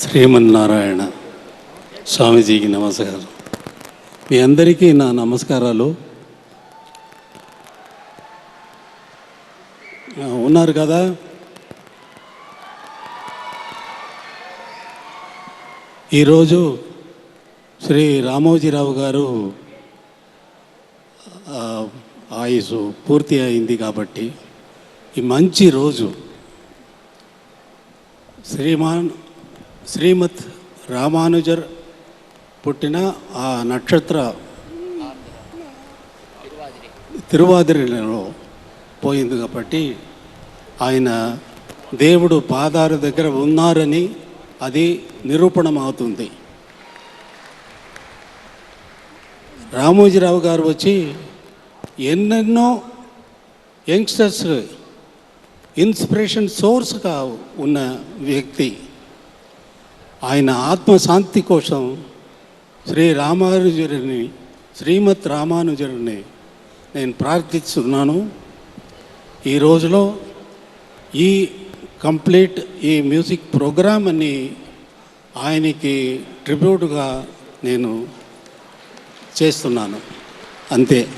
శ్రీమన్నారాయణ స్వామీజీకి నమస్కారం. మీ అందరికీ నా నమస్కారాలు. ఉన్నారు కదా? ఈరోజు శ్రీ రామోజీరావు గారు ఆయుసు పూర్తి అయింది కాబట్టి ఈ మంచి రోజు శ్రీమాన్ శ్రీమత్ రామానుజర్ పుట్టిన ఆ నక్షత్ర తిరువాదిరిలో పోయింది కాబట్టి ఆయన దేవుడు పాదాల దగ్గర ఉన్నారని అది నిరూపణమవుతుంది. రామోజీరావు గారు వచ్చి ఎన్నెన్నో యంగ్స్టర్స్ ఇన్స్పిరేషన్ సోర్స్గా ఉన్న వ్యక్తి. ఆయన ఆత్మశాంతి కోసం శ్రీ రామానుజుడిని శ్రీమత్ రామానుజుడిని నేను ప్రార్థిస్తున్నాను. ఈ రోజులో ఈ కంప్లీట్ ఈ మ్యూజిక్ ప్రోగ్రామ్ అని ఆయనకి ట్రిబ్యూట్గా నేను చేస్తున్నాను. అంతే.